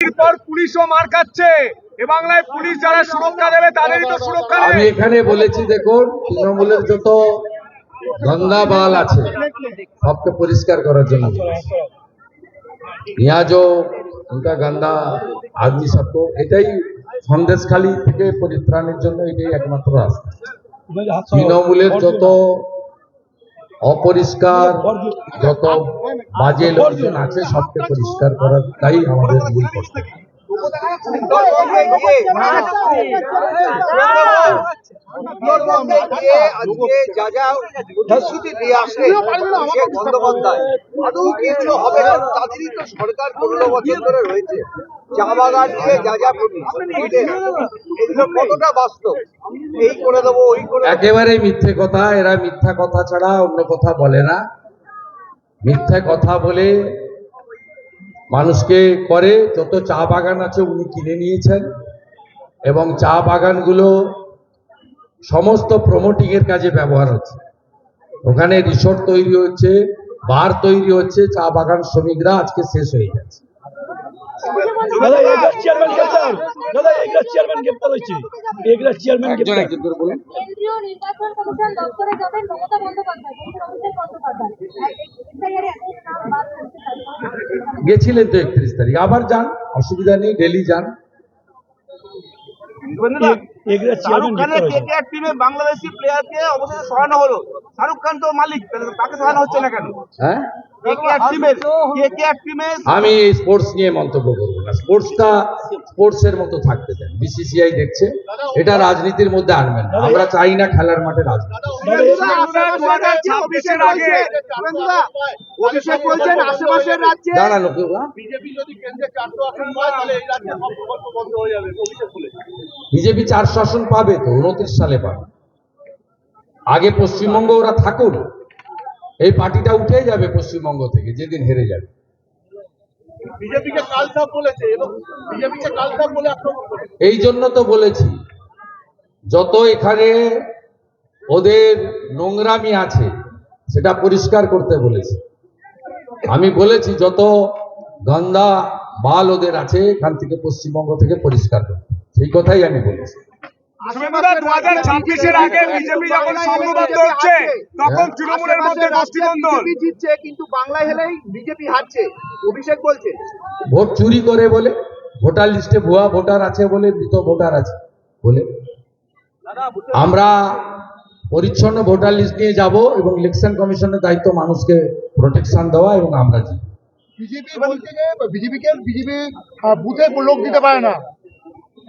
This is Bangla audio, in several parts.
পর পুলিশও মার খাচ্ছে এ বাংলায় পুলিশ যারা সুরক্ষা দেবে তাদেরই তো সুরক্ষা আমি নেই এখানে বলেছি দেখুন তৃণমূলের যত গঙ্গা বাল আছে সবকে পরিষ্কার করার জন্য বলেছি। यहाँ जो उनका गंदा आदमी सबको এটাই সন্দেশখালী থেকে পরিত্রাণের জন্য এটাই একমাত্র রাস্তা তৃণমূলের যত অপরিষ্কার যত বাজে লোকজন আছে সবকে পরিষ্কার করার তাই আমাদের মূল কর্তব্য উত্তরবঙ্গে গিয়ে উত্তরবঙ্গে গিয়ে আজকে যা যা প্রতিশ্রুতি দিয়ে আসলেন অভিষেক বন্দ্যোপাধ্যায় আদৌ কিছু হবে না তাদেরই তো সরকার পনেরো বছর ধরে রয়েছে। চা বাগান নিয়ে যা যা প্রতিশ্রুতি এগুলো কতটা বাস্তব? এই করে দেবো ওই করে একেবারে মিথ্যে কথা এরা মিথ্যা কথা ছাড়া অন্য কথা বলে না। মিথ্যা কথা বলে মানুষকে করে যত চা বাগান আছে উনি কিনে নিয়েছেন। এবং চা বাগানগুলো সমস্ত প্রমোটিং এর কাজে ব্যবহার হচ্ছে। ওখানে রিসোর্ট তৈরি হচ্ছে বার তৈরি হচ্ছে চা বাগান শ্রমিকরা আজকে শেষ হয়ে যাচ্ছে গেছিলেন তো একত্রিশ তারিখ। আবার যান অসুবিধা নেই ডেলি যান। শাহরুখ খানের কেকেআর টিমে বাংলাদেশি প্লেয়ারকে অবশেষে সরানো হলো। শাহরুখ খান তো মালিক তাহলে তাকে হচ্ছে না কেন? হ্যাঁ? কেকেআর টিমের কেকেআর টিমে আমি স্পোর্টস নিয়ে মন্তব্য করব। স্পোর্টসটা স্পোর্টস এর মতো থাকতে দেন। বিসিসিআই দেখছে এটা রাজনীতির মধ্যে আনবেন না। আমরা চাই না খেলার মাঠে রাজনীতি। দু হাজার ছাব্বিশের আগে। অভিষেক বলছেন আশেপাশের রাজ্যে দাঁড়ানো কেউ বিজেপি যদি কেন্দ্রে চারশো আসন পায় তাহলে এই রাজ্যে সব প্রকল্প বন্ধ হয়ে যাবে অভিষেক বলে বিজেপি চারশো আসন পাবে তো উনত্রিশ সালে পাবে। আগে পশ্চিমবঙ্গ ওরা থাকুন এই পার্টিটা উঠে যাবে পশ্চিমবঙ্গ থেকে যেদিন হেরে যাবে। এই জন্য তো বলেছি, যত এখানে ওদের নোংরামি আছে, সেটা পরিষ্কার করতে বলেছি। আমি বলেছি, যত গন্ধা বাল ওদের আছে, এখান থেকে পশ্চিমবঙ্গ থেকে পরিষ্কার করতে। সেই কথাই আমি বলেছি। দু হাজার ছাব্বিশের আগে বিজেপি যখন সংঘবদ্ধ হচ্ছে তখন তৃণমূলের মধ্যে গোষ্ঠীদ্বন্দ্ব বিজেপি জিতছে কিন্তু বাংলায় হেলেই বিজেপি হারছে। অভিষেক বলছে। ভোট চুরি করে বলে ভোটার লিস্টে ভুয়া ভোটার আছে বলে মৃত ভোটার আছে বলে। আমরা পরিচ্ছন্ন ভোটার লিস্ট নিয়ে যাব এবং ইলেকশন কমিশনের দায়িত্ব মানুষকে প্রোটেকশন দেওয়া এবং আমরা জিতব। বিজেপি বলছে বিজেপিকে বিজেপি বুথে লোক দিতে পারে না।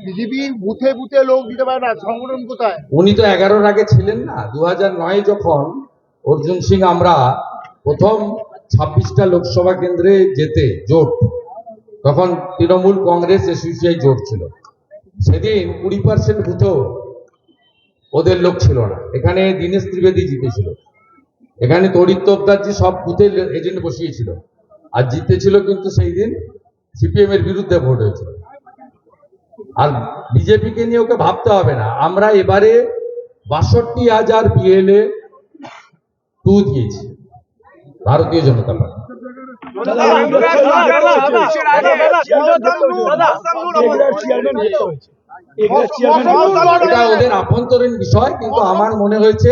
বিজেপি বুথে বুথে লোক দিতে পারে না, সংগঠন কোথায়? উনি তো এগারোর আগে ছিলেন না দু নয় যখন অর্জুন সিং আমরা প্রথম ছাব্বিশটা লোকসভা কেন্দ্রে যেতে জোট, তখন তৃণমূল কংগ্রেস জোট ছিল। সেদিন কুড়ি পার্সেন্ট বুথেও ওদের লোক ছিল না। এখানে দীনেশ ত্রিবেদী জিতেছিল। এখানে তরিত তোপদারজি সব বুথে এজেন্ট বসিয়েছিল। আর জিতেছিল কিন্তু সেই দিন সিপিএম এর বিরুদ্ধে ভোট হয়েছিল। আর বিজেপিকে নিয়ে ওকে ভাবতে হবে না। আমরা এবারে বাষট্টি হাজার বিএলএ টু দিয়েছি। ভারতীয় জনতা পার্টি। ওদের আভ্যন্তরীণ বিষয়, কিন্তু আমার মনে হয়েছে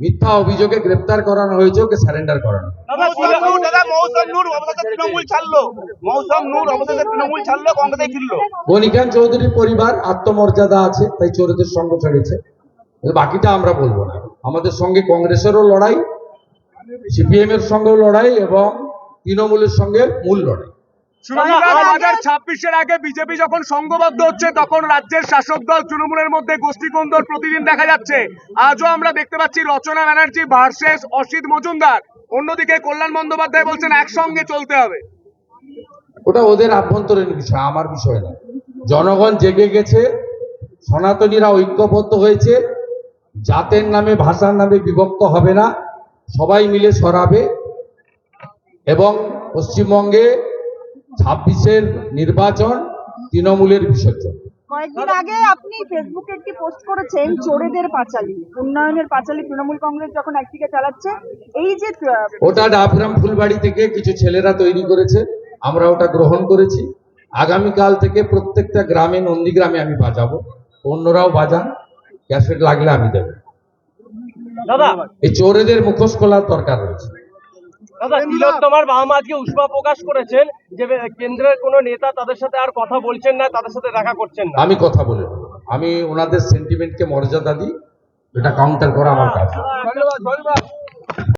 মিথ্যা অভিযোগে গ্রেপ্তার করানো হয়েছে ওকে স্যারেন্ডার করানো গণিকান চৌধুরীর পরিবার আত্মমর্যাদা আছে তাই চোরেদের সঙ্গ ছেড়েছে বাকিটা আমরা বলব না। আমাদের সঙ্গে কংগ্রেসেরও লড়াই সিপিএম এর সঙ্গেও লড়াই এবং তৃণমূলের সঙ্গে মূল লড়াই। ছাব্বিশের আগে বিজেপি যখন সংঘবদ্ধ হচ্ছে তখন রাজ্যের শাসক দল তৃণমূলের মধ্যে গোষ্ঠীকন্দল প্রতিদিন দেখা যাচ্ছে। আজও আমরা দেখতে পাচ্ছি রচনা ব্যানার্জি ভার্সেস অসিত মজুমদার। অন্যদিকে কল্যাণ বন্দ্যোপাধ্যায় বলছেন একসঙ্গে চলতে হবে। ওটা ওদের আভ্যন্তরীণ বিষয় আমার বিষয় না। জনগণ জেগে গেছে সনাতনীরা ঐক্যবদ্ধ হয়েছে জাতের নামে ভাষার নামে বিভক্ত হবে না। সবাই মিলে সরাবে এবং পশ্চিমবঙ্গে ছাব্বিশের নির্বাচন তৃণমূলের বিসর্জন। কয়েকদিন আগে আপনি ফেসবুকে একটি পোস্ট করেছেন চোরেদের পাঁচালী উন্নয়নের পাঁচালী তৃণমূল কংগ্রেস যখন একদিকে চালাচ্ছে এই যে ওটা ডাবগ্রাম ফুলবাড়ি থেকে কিছু ছেলেরা তৈরি করেছে আমরা ওটা গ্রহণ করেছি। আগামীকাল থেকে প্রত্যেকটা গ্রামে নন্দীগ্রামে আমি বাজাবো। অন্যরাও বাজান ক্যাসেট লাগলে আমি দেবো। দাদা! এই চোরেদের মুখোশ খোলার দরকার রয়েছে। দাদা তিলোত্তমার বাবা মা আজকে উষ্মা প্রকাশ করেছেন যে কেন্দ্রের কোনো নেতা তাদের সাথে আর কথা বলছেন না তাদের সাথে দেখা করছেন না। আমি কথা বলি আমি ওনাদের সেন্টিমেন্টকে মর্যাদা দিই এটা কাউন্টার করা আমার কাজ। ধন্যবাদ ধন্যবাদ।